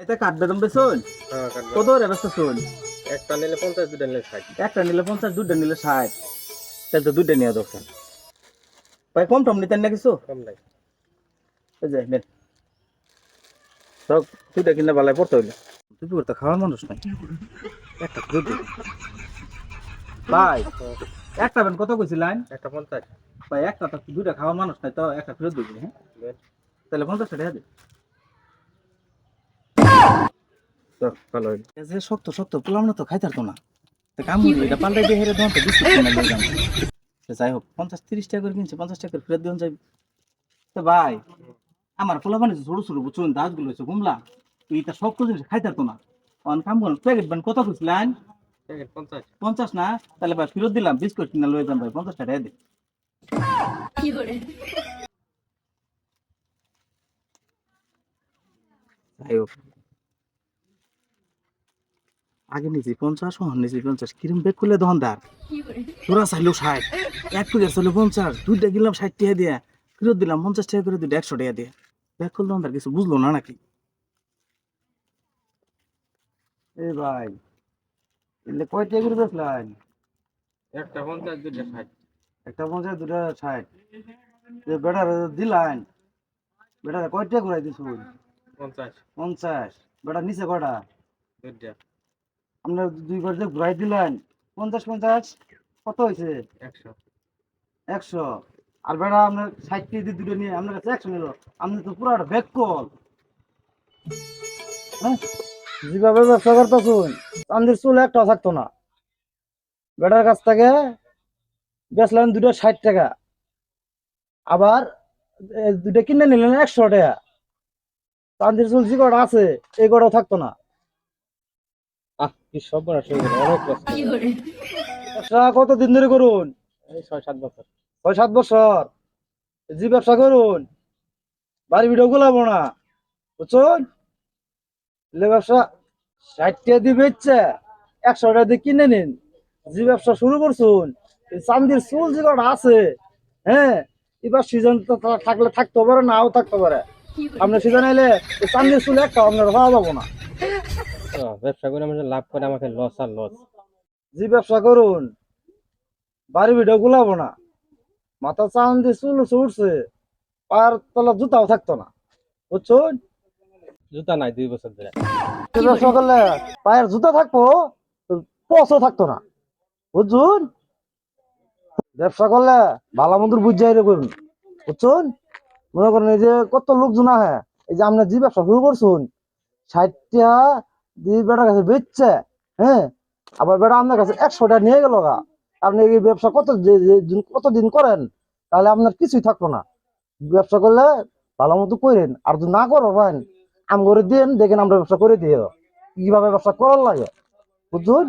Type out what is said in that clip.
এটা কাঠ বেদম বেসন হ্যাঁ কাটবো কত রে বেসন শুন একটা নিলে পঞ্চাশ দুটা নিলে ষাট। একটা নিলে পঞ্চাশ দুটা নিলে ষাট। তাহলে তো দুইটা নেওয়া দরকার ভাই কম টম নিতেন না কিছু? কম নাই। এই যে নেন। সব দুইটা কিনে বালায় পড়তে হইল। তুই করতে খাওয়ার মানুষ নাই। একটা দুধ ভাই একটা বেন কত কইছিলেন একটা পঞ্চাশ। ভাই একটা তো দুইটা খাওয়ার মানুষ নাই তো একটা ফেরত দিবি হ্যাঁ? তাহলে পঞ্চাশ টাকা দে। তো ভালো হইল। যে শক্ত শক্ত পোলাম না তো খাইতার তো না। তো এটা পাল্টাই দিয়ে হেরে দোন তো বিস্কুট কিনে লই যান তো যাই হোক পঞ্চাশ তিরিশ টাকা করে কিনছে পঞ্চাশ টাকা করে ফেরত দিন যাবি। তো ভাই আমার পোলা বানিয়েছে ছোট ছোট বুঝুন দাঁতগুলো হয়েছে গুমলা। তুই শক্ত জিনিস খাইতার তো না। অন কাম করুন প্যাকেট বান কত খুঁজলেন প্যাকেট পঞ্চাশ। পঞ্চাশ না? তাহলে ভাই ফেরত দিলাম বিস্কুট কিনে লয়ে যান ভাই পঞ্চাশ টাকা দে। যাই হোক। আগে নিয়েছি পঞ্চাশ হন নিয়েছি পঞ্চাশ। কিরম বেগ করলে দোকানদার তোরা চাইলো ষাট এক প্যাকেট চাইলো পঞ্চাশ দুইটা কিনলাম ষাট টাকা দিয়ে ফেরত দিলাম পঞ্চাশ টাকা করে দুইটা একশো টাকা দিয়ে। ব্যাগ করলে দোকানদার কিছু বুঝলো না নাকি? এ ভাই এলে কয় টাকা করে বেচলেন? একটা পঞ্চাশ দুটা ষাট। একটা পঞ্চাশ দুটা ষাট। যে বেটার দিলেন? বেটার কয় টাকা ঘুরাই দিছুন? পঞ্চাশ। পঞ্চাশ। বেটা নিচে কটা দুটা আপনার দুইবার যে ঘুরাই দিলেন পঞ্চাশ পঞ্চাশ কত হয়েছে? একশো। একশো। আর বেড়া আপনার ষাট কেজি দুটো নিয়ে আপনার কাছে একশো নিল। আপনি তো পুরো একটা ব্যাক কল যেভাবে ব্যবসা করতেছুন চান্দির চুল একটাও থাকতো না। বেটার কাছ থেকে বেচলেন দুটো ষাট টাকা। আবার দুটো কিনে নিলেন একশো টাকা। চান্দির চুল যে কটা আছে এই কটাও থাকতো না আহ কি সব বড় অনেক কষ্ট ব্যবসা কতদিন ধরে করুন? ছয় সাত বছর। ছয় সাত বছর? যে ব্যবসা করুন। বাড়ি ভিডিও গোলাবো না। বুঝছেন ব্যবসা ষাট টাকা দিয়ে বেচছে একশো টাকা দিয়ে কিনে নিন। যে ব্যবসা শুরু করছুন। চান্দির চুল যে কটা আছে হ্যাঁ? এবার সিজন থাকলে থাকতে পারে নাও থাকতে পারে। আপনার সিজন এলে চান্দির চুল একটা আপনার পাওয়া যাব না। ব্যবসা করে আমাদের লাভ করে আমাকে লস আর লস যে ব্যবসা করুন। বাড়ি ভিডিও গুলাবো না। মাথা চান দিয়ে চুল উঠছে পায়ের তলা জুতাও থাকতো না। বুঝছুন জুতা নাই দুই বছর ধরে। ব্যবসা করলে পায়ের জুতা থাকব পচও থাকতো না। বুঝছুন? ব্যবসা করলে ভালো মন্দির বুঝাই করুন বুঝছুন? মনে করেন এই যে কত লোকজন আহে এই যে আপনার যে ব্যবসা শুরু করছুন ষাটটা দিয়ে বেটার কাছে বেচছে হ্যাঁ? আবার বেটা আপনার কাছে একশো টাকা নিয়ে গেল গা। আপনি এই ব্যবসা কত কতদিন করেন, তাহলে আপনার কিছুই থাকল না। ব্যবসা করলে ভালো মতো করেন, আর যদি না করো ভাই আম করে দিন, দেখেন আমরা ব্যবসা করে দিয়ে কীভাবে ব্যবসা করার লাগে? বুঝুন